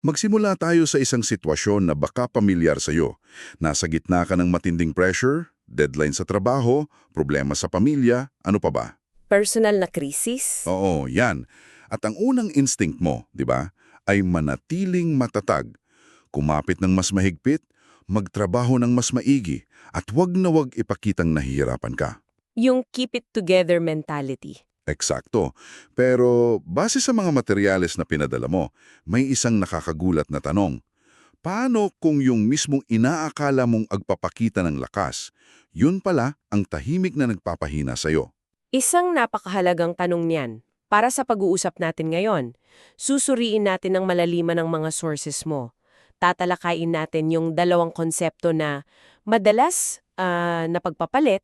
Magsimula tayo sa isang sitwasyon na baka pamilyar sa'yo. Nasa gitna ka ng matinding pressure, deadline sa trabaho, problema sa pamilya, ano pa ba? Personal na krisis? Oo, yan. At ang unang instinct mo, di ba, ay manatiling matatag. Kumapit ng mas mahigpit, magtrabaho ng mas maigi, at wag na wag ipakitang nahihirapan ka. Yung keep it together mentality. Eksakto. Pero base sa mga materyales na pinadala mo, may isang nakakagulat na tanong. Paano kung yung mismong inaakala mong agpapakita ng lakas, yun pala ang tahimik na nagpapahina sa'yo? Isang napakahalagang tanong niyan. Para sa pag-uusap natin ngayon, susuriin natin ng malaliman ng mga sources mo. Tatalakayin natin yung dalawang konsepto na madalas ah, na pagpapalit,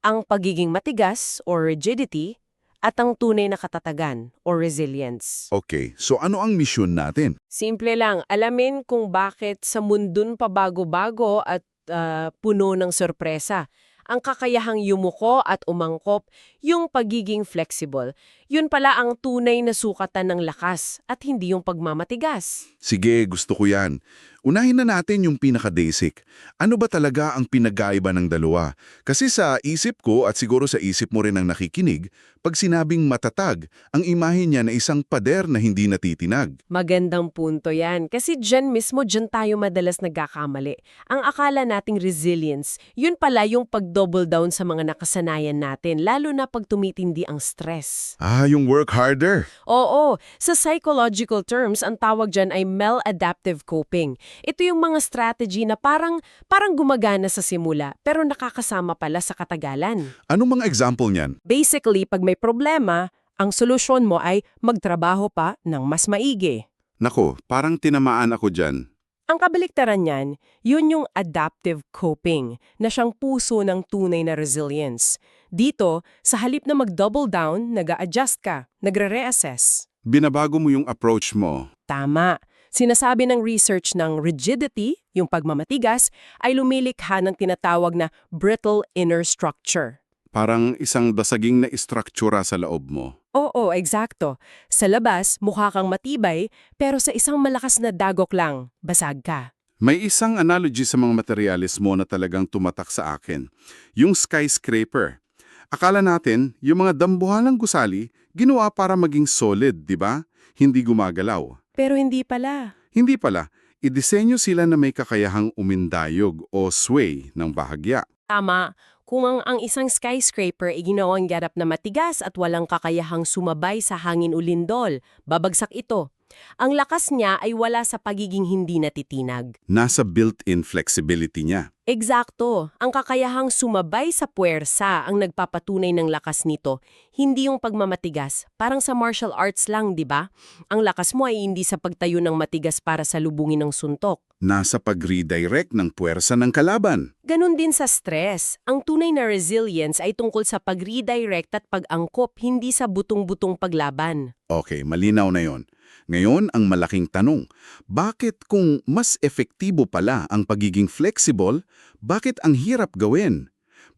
ang pagiging matigas or rigidity at ang tunay na katatagan or resilience. Okay, so ano ang misyon natin? Simple lang, alamin kung bakit sa mundon pa bago-bago at ah, puno ng sorpresa. Ang kakayahang yumuko at umangkop, yung pagiging flexible. Yun pala ang tunay na sukatan ng lakas at hindi yung pagmamatigas. Sige, gusto ko yan. Unahin na natin yung pinaka-basic. Ano ba talaga ang pinagkaiba ng dalawa? Kasi sa isip ko at siguro sa isip mo rin ang nakikinig, pag sinabing matatag, ang imahe niya na isang pader na hindi natitinag. Magandang punto yan. Kasi dyan mismo, dyan tayo madalas nagkakamali. Ang akala nating resilience, yun pala yung pag-double down sa mga nakasanayan natin, lalo na pag tumitindi ang stress. Ah, yung work harder. Oo, sa psychological terms, ang tawag dyan ay maladaptive coping. Ito yung mga strategy na parang, parang gumagana sa simula, pero nakakasama pala sa katagalan. Anong mga example niyan? Basically, pag may problema, ang solusyon mo ay magtrabaho pa ng mas maigi. Nako, parang tinamaan ako dyan. Ang kabaliktaran niyan, yun yung adaptive coping, na siyang puso ng tunay na resilience. Dito, sa halip na mag-double down, nag adjust ka, nagre-reassess. Binabago mo yung approach mo. Tama. Sinasabi ng research ng rigidity, yung pagmamatigas, ay lumilikha ng tinatawag na brittle inner structure. Parang isang basaging na istruktura sa loob mo. Oo, eksakto. Sa labas, mukha kang matibay, pero sa isang malakas na dagok lang, basag ka. May isang analogy sa mga materialis mo na talagang tumatak sa akin. Yung skyscraper. Akala natin, yung mga dambuhalang gusali, ginawa para maging solid, di ba? Hindi gumagalaw. Pero hindi pala. Hindi pala, idisenyo sila na may kakayahang umindayog o sway ng bahagya. Tama. Kung ang, ang isang skyscraper ay ginawang garap na matigas at walang kakayahang sumabay sa hangin ulindol, babagsak ito. Ang lakas niya ay wala sa pagiging hindi natitinag. Nasa built-in flexibility niya. Eksakto. Ang kakayahang sumabay sa puwersa ang nagpapatunay ng lakas nito, hindi yung pagmamatigas. Parang sa martial arts lang, di ba? Ang lakas mo ay hindi sa pagtayo ng matigas para salubungin ng suntok. Nasa pag-redirect ng puwersa ng kalaban. Ganon din sa stress. Ang tunay na resilience ay tungkol sa pag-redirect at pag-angkop, hindi sa butong-butong paglaban. Okay, malinaw na yon. Ngayon, ang malaking tanong, bakit kung mas efektibo pala ang pagiging flexible, bakit ang hirap gawin?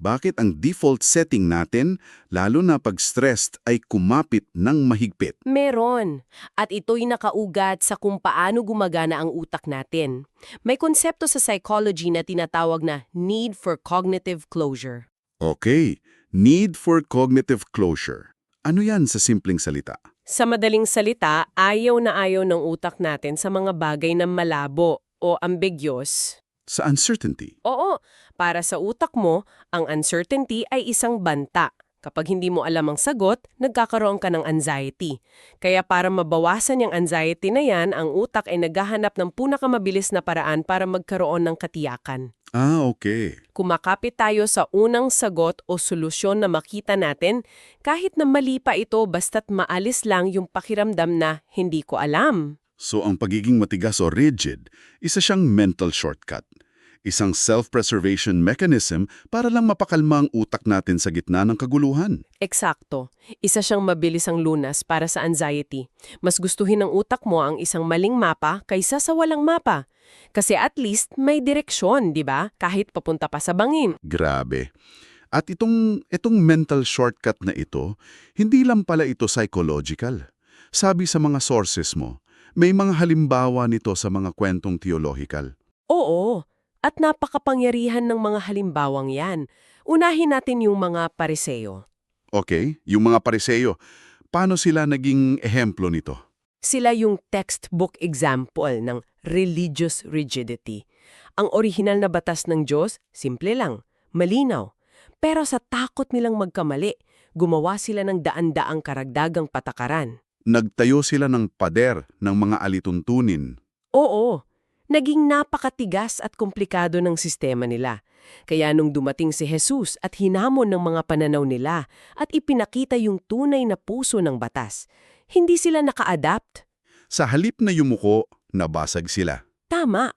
Bakit ang default setting natin, lalo na pag stressed, ay kumapit ng mahigpit? Meron. At ito'y nakaugat sa kung paano gumagana ang utak natin. May konsepto sa psychology na tinatawag na need for cognitive closure. Okay, need for cognitive closure. Ano yan sa simpleng salita? Sa madaling salita, ayaw na ayaw ng utak natin sa mga bagay na malabo o ambiguous. Sa uncertainty. Oo, para sa utak mo, ang uncertainty ay isang banta. Kapag hindi mo alam ang sagot, nagkakaroon ka ng anxiety. Kaya para mabawasan yung anxiety na yan, ang utak ay naghahanap ng pinakamabilis na paraan para magkaroon ng katiyakan. Ah, okay. Kumakapit tayo sa unang sagot o solusyon na makita natin, kahit na mali pa ito basta't maalis lang yung pakiramdam na hindi ko alam. So ang pagiging matigas o rigid, isa siyang mental shortcut. Isang self-preservation mechanism para lang mapakalma ang utak natin sa gitna ng kaguluhan. Eksakto. Isa siyang mabilis ang lunas para sa anxiety. Mas gustuhin ng utak mo ang isang maling mapa kaysa sa walang mapa. Kasi at least may direksyon, di ba? Kahit papunta pa sa bangin. Grabe. At itong, itong mental shortcut na ito, hindi lang pala ito psychological. Sabi sa mga sources mo, May mga halimbawa nito sa mga kwentong theological. Oo, at napakapangyarihan ng mga halimbawang yan. Unahin natin yung mga pariseo. Okay, yung mga pariseyo, paano sila naging ehemplo nito? Sila yung textbook example ng religious rigidity. Ang orihinal na batas ng Diyos, simple lang, malinaw. Pero sa takot nilang magkamali, gumawa sila ng daan-daang karagdagang patakaran. Nagtayo sila ng pader ng mga alituntunin. Oo, naging napakatigas at komplikado ng sistema nila. Kaya nung dumating si Jesus at hinamon ng mga pananaw nila at ipinakita yung tunay na puso ng batas, hindi sila naka-adapt. Sa halip na yumuko, nabasag sila. Tama,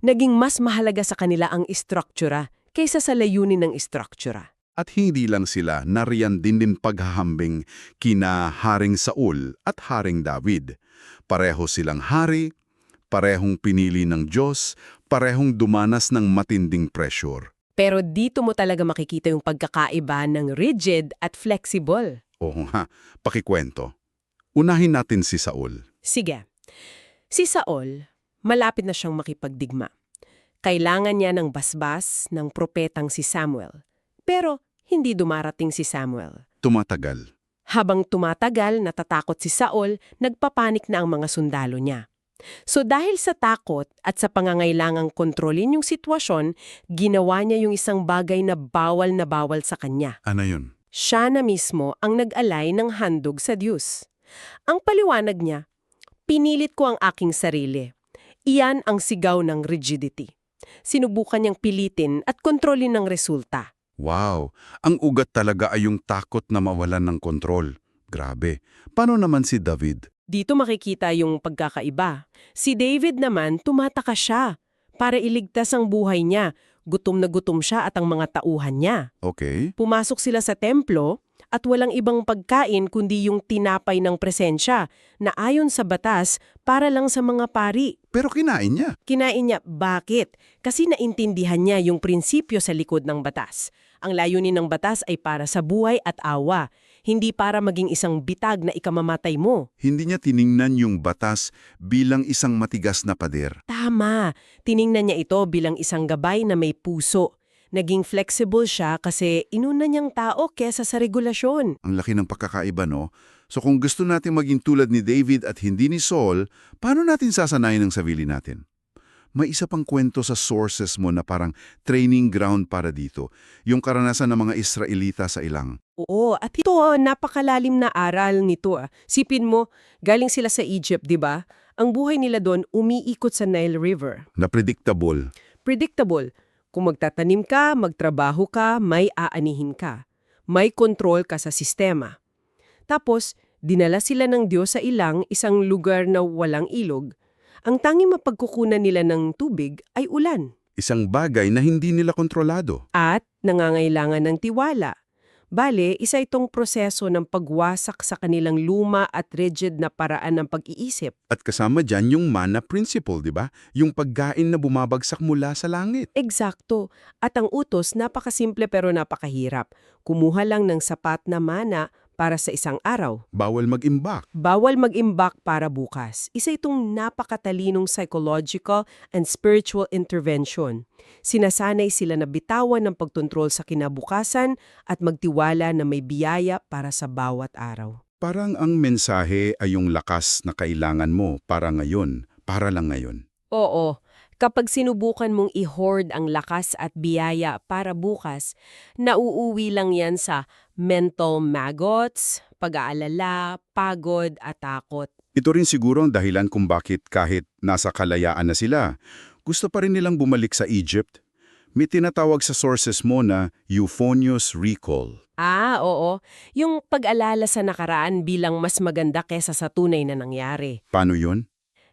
naging mas mahalaga sa kanila ang istruktura kaysa sa layunin ng istruktura. At hindi lang sila, nariyan din din paghahambing kina Haring Saul at Haring David. Pareho silang hari, parehong pinili ng Diyos, parehong dumanas ng matinding pressure. Pero dito mo talaga makikita yung pagkakaiba ng rigid at flexible. Oo nga, pakikwento. Unahin natin si Saul. Sige. Si Saul, malapit na siyang makipagdigma. Kailangan niya ng basbas ng propetang si Samuel. Pero hindi dumarating si Samuel. Tumatagal. Habang tumatagal, natatakot si Saul, nagpapanik na ang mga sundalo niya. So dahil sa takot at sa pangangailangang kontrolin yung sitwasyon, ginawa niya yung isang bagay na bawal na bawal sa kanya. Ano yun? Siya na mismo ang nag-alay ng handog sa Diyos. Ang paliwanag niya, pinilit ko ang aking sarili. Iyan ang sigaw ng rigidity. Sinubukan niyang pilitin at kontrolin ng resulta. Wow, ang ugat talaga ay yung takot na mawalan ng kontrol. Grabe. Paano naman si David? Dito makikita yung pagkakaiba. Si David naman, tumataka siya para iligtas ang buhay niya. Gutom na gutom siya at ang mga tauhan niya. Okay. Pumasok sila sa templo at walang ibang pagkain kundi yung tinapay ng presensya na ayon sa batas para lang sa mga pari. Pero kinain niya. Kinain niya, bakit? Kasi naintindihan niya yung prinsipyo sa likod ng batas. Ang layunin ng batas ay para sa buhay at awa, hindi para maging isang bitag na ikamamatay mo. Hindi niya tiningnan yung batas bilang isang matigas na pader. Tama. Tiningnan niya ito bilang isang gabay na may puso. Naging flexible siya kasi inuna niyang tao kesa sa regulasyon. Ang laki ng pagkakaiba, no? So kung gusto natin maging tulad ni David at hindi ni Saul, paano natin sasanayin ang sarili natin? May isa pang kwento sa sources mo na parang training ground para dito, yung karanasan ng mga Israelita sa ilang. Oo, at ito oh, napakalalim na aral nito. ah. Sipin mo, galing sila sa Egypt, di ba? Ang buhay nila doon umiikot sa Nile River. Na predictable. Predictable. Kung magtatanim ka, magtrabaho ka, may aanihin ka. May control ka sa sistema. Tapos, dinala sila ng Diyos sa ilang isang lugar na walang ilog. Ang tanging mapagkukunan nila ng tubig ay ulan. Isang bagay na hindi nila kontrolado. At nangangailangan ng tiwala. Bale, isa itong proseso ng pagwasak sa kanilang luma at rigid na paraan ng pag-iisip. At kasama dyan yung mana principle, di ba? Yung pagkain na bumabagsak mula sa langit. Eksakto. At ang utos, napakasimple pero napakahirap. Kumuha lang ng sapat na mana para sa isang araw. Bawal mag-imbak. Bawal mag-imbak para bukas. Isa itong napakatalinong psychological and spiritual intervention. Sinasanay sila na bitawan ng pagkontrol sa kinabukasan at magtiwala na may biyaya para sa bawat araw. Parang ang mensahe ay yung lakas na kailangan mo para ngayon, para lang ngayon. Oo. Kapag sinubukan mong i-hoard ang lakas at biyaya para bukas, nauuwi lang yan sa mental maggots, pag-aalala, pagod at takot. Ito rin siguro ang dahilan kung bakit kahit nasa kalayaan na sila, gusto pa rin nilang bumalik sa Egypt. May tinatawag sa sources mo na euphonious recall. Ah, oo. Yung pag-alala sa nakaraan bilang mas maganda kesa sa tunay na nangyari. Paano yun?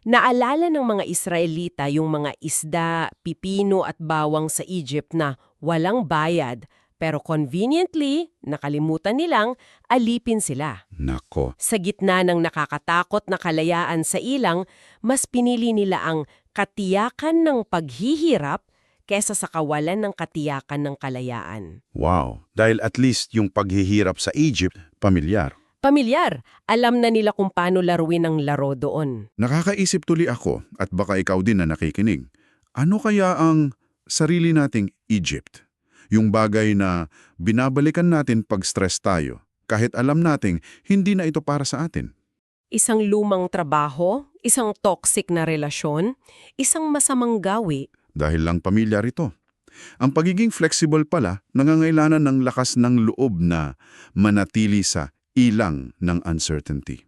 Naalala ng mga Israelita yung mga isda, pipino at bawang sa Egypt na walang bayad, pero conveniently, nakalimutan nilang alipin sila. Nako, Sa gitna ng nakakatakot na kalayaan sa ilang, mas pinili nila ang katiyakan ng paghihirap kesa sa kawalan ng katiyakan ng kalayaan. wow. Dahil at least yung paghihirap sa Egypt, pamilyar. Pamilyar, alam na nila kung paano laruin ang laro doon. Nakakaisip tuli ako, at baka ikaw din na nakikinig. Ano kaya ang sarili nating Egypt? Yung bagay na binabalikan natin pag stress tayo, kahit alam nating hindi na ito para sa atin. Isang lumang trabaho, isang toxic na relasyon, isang masamang gawi. Dahil lang pamilyar ito. Ang pagiging flexible pala, nangangailangan ng lakas ng loob na manatili sa ilang ng uncertainty.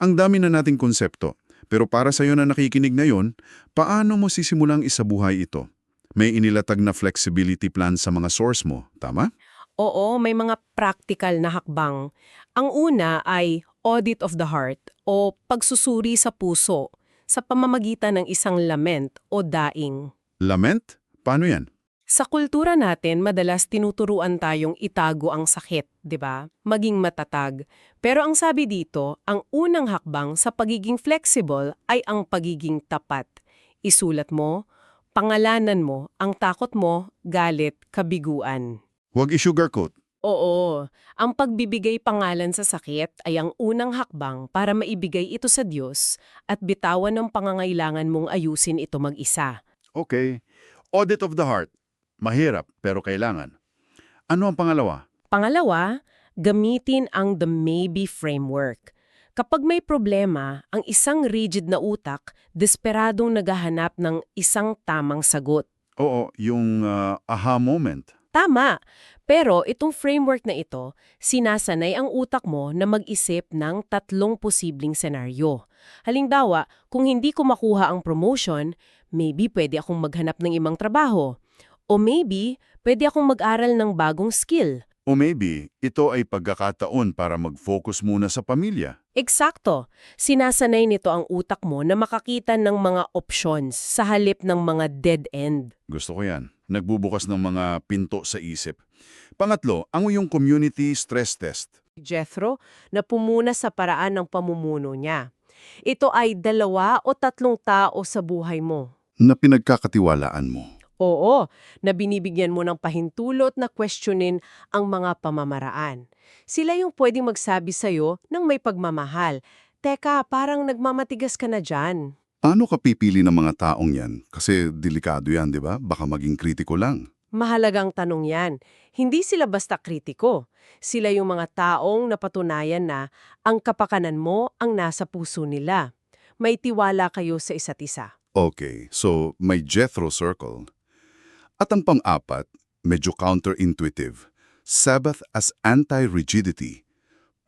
Ang dami na nating konsepto, pero para sa iyo na nakikinig ngayon, paano mo sisimulang isabuhay ito? May inilatag na flexibility plan sa mga source mo, tama? Oo, may mga practical na hakbang. Ang una ay audit of the heart o pagsusuri sa puso sa pamamagitan ng isang lament o daing. Lament? Paano yan? Sa kultura natin, madalas tinuturuan tayong itago ang sakit, 'di ba? Maging matatag. Pero ang sabi dito, ang unang hakbang sa pagiging flexible ay ang pagiging tapat. Isulat mo, pangalanan mo, ang takot mo, galit, kabiguan. Huwag i-sugarcoat. Oo, ang pagbibigay pangalan sa sakit ay ang unang hakbang para maibigay ito sa Diyos at bitawan ng pangangailangan mong ayusin ito mag-isa. Okay. Audit of the heart. Mahirap, pero kailangan. Ano ang pangalawa? Pangalawa, gamitin ang the maybe framework. Kapag may problema, ang isang rigid na utak, desperadong naghahanap ng isang tamang sagot. Oo, yung ah, aha moment. Tama! Pero itong framework na ito, sinasanay ang utak mo na mag-isip ng tatlong posibleng senaryo. Halimbawa, kung hindi ko makuha ang promotion, maybe pwede akong maghanap ng ibang trabaho. O maybe, pwede akong mag-aral ng bagong skill. O maybe, ito ay pagkakataon para mag-focus muna sa pamilya. Eksakto. Sinasanay nito ang utak mo na makakita ng mga options sa halip ng mga dead end. Gusto ko yan. Nagbubukas ng mga pinto sa isip. Pangatlo, ang iyong community stress test. Jethro na pumuna sa paraan ng pamumuno niya. Ito ay dalawa o tatlong tao sa buhay mo. Na pinagkakatiwalaan mo. Oo, na binibigyan mo ng pahintulot na questionin ang mga pamamaraan. Sila yung pwedeng magsabi sa'yo ng may pagmamahal. Teka, parang nagmamatigas ka na dyan. Paano ka pipili ng mga taong yan? Kasi delikado yan, di ba? Baka maging kritiko lang. Mahalagang tanong yan. Hindi sila basta kritiko. Sila yung mga taong napatunayan na ang kapakanan mo ang nasa puso nila. May tiwala kayo sa isa't isa. Okay, so may Jethro circle. At ang pang-apat, medyo counterintuitive. Sabbath as anti-rigidity.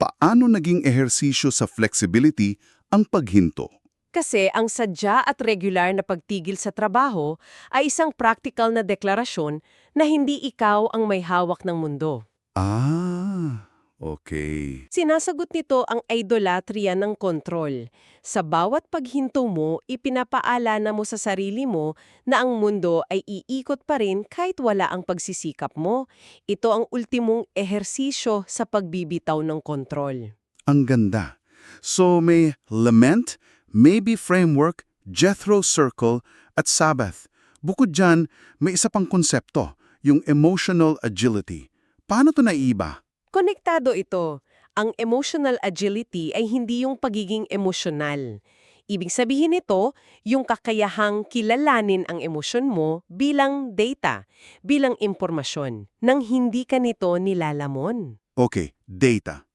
Paano naging ehersisyo sa flexibility ang paghinto? Kasi ang sadya at regular na pagtigil sa trabaho ay isang practical na deklarasyon na hindi ikaw ang may hawak ng mundo. Ah, okay. Sinasagot nito ang idolatria ng kontrol. Sa bawat paghinto mo, ipinapaalala mo sa sarili mo na ang mundo ay iikot pa rin kahit wala ang pagsisikap mo. Ito ang ultimong ehersisyo sa pagbibitaw ng kontrol. Ang ganda. So may lament, maybe framework, Jethro circle, at Sabbath. Bukod dyan, may isa pang konsepto, yung emotional agility. Paano to naiba? Konektado ito. Ang emotional agility ay hindi yung pagiging emosyonal. Ibig sabihin nito, yung kakayahang kilalanin ang emosyon mo bilang data, bilang impormasyon, nang hindi ka nito nilalamon. Okay, data.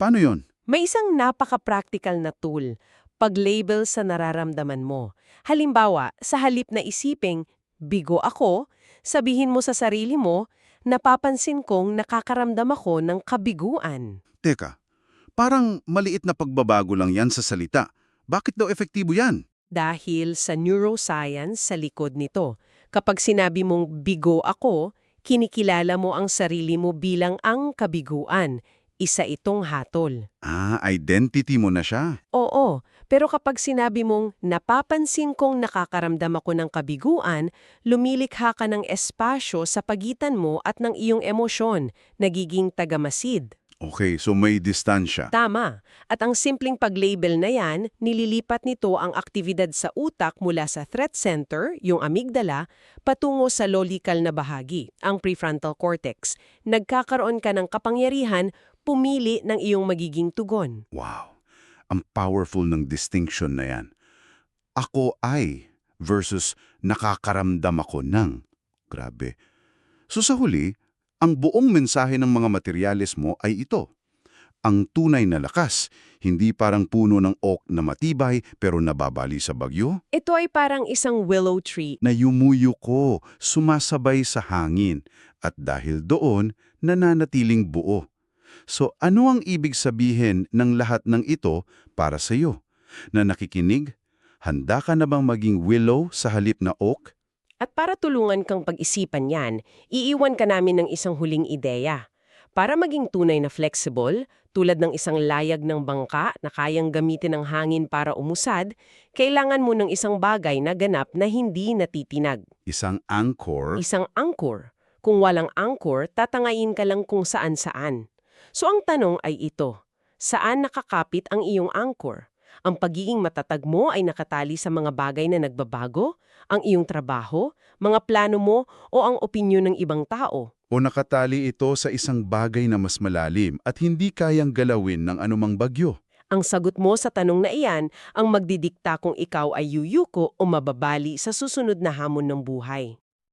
Paano yon? May isang napaka-practical na tool, pag-label sa nararamdaman mo. Halimbawa, sa halip na isiping, bigo ako, sabihin mo sa sarili mo, napapansin kong nakakaramdam ako ng kabiguan. Teka, parang maliit na pagbabago lang yan sa salita. Bakit daw epektibo yan? Dahil sa neuroscience sa likod nito. Kapag sinabi mong bigo ako, kinikilala mo ang sarili mo bilang ang kabiguan. Isa itong hatol. Ah, identity mo na siya. Oo, pero kapag sinabi mong napapansin kong nakakaramdam ako ng kabiguan, lumilikha ka ng espasyo sa pagitan mo at ng iyong emosyon, nagiging tagamasid. Okay, so may distansya. Tama. At ang simpleng pag-label na yan, nililipat nito ang aktibidad sa utak mula sa threat center, yung amygdala, patungo sa logical na bahagi, ang prefrontal cortex. Nagkakaroon ka ng kapangyarihan pumili ng iyong magiging tugon. Wow, ang powerful ng distinction na yan. Ako ay versus nakakaramdam ako ng. Grabe. So sa huli, ang buong mensahe ng mga materyales mo ay ito. Ang tunay na lakas, hindi parang puno ng oak na matibay pero nababali sa bagyo, Ito ay parang isang willow tree. na yumuyuko, sumasabay sa hangin, at dahil doon, nananatiling buo. So ano ang ibig sabihin ng lahat ng ito para sa iyo? Na nakikinig, handa ka na bang maging willow sa halip na oak? At para tulungan kang pag-isipan yan, iiwan ka namin ng isang huling ideya. Para maging tunay na flexible, tulad ng isang layag ng bangka na kayang gamitin ng hangin para umusad, kailangan mo ng isang bagay na ganap na hindi natitinag. Isang anchor, Isang anchor. Kung walang anchor, tatangayin ka lang kung saan-saan. So ang tanong ay ito, saan nakakapit ang iyong anchor? Ang pagiging matatag mo ay nakatali sa mga bagay na nagbabago, ang iyong trabaho, mga plano mo o ang opinyon ng ibang tao. o nakatali ito sa isang bagay na mas malalim at hindi kayang galawin ng anumang bagyo. Ang sagot mo sa tanong na iyan ang magdidikta kung ikaw ay yuyuko o mababali sa susunod na hamon ng buhay.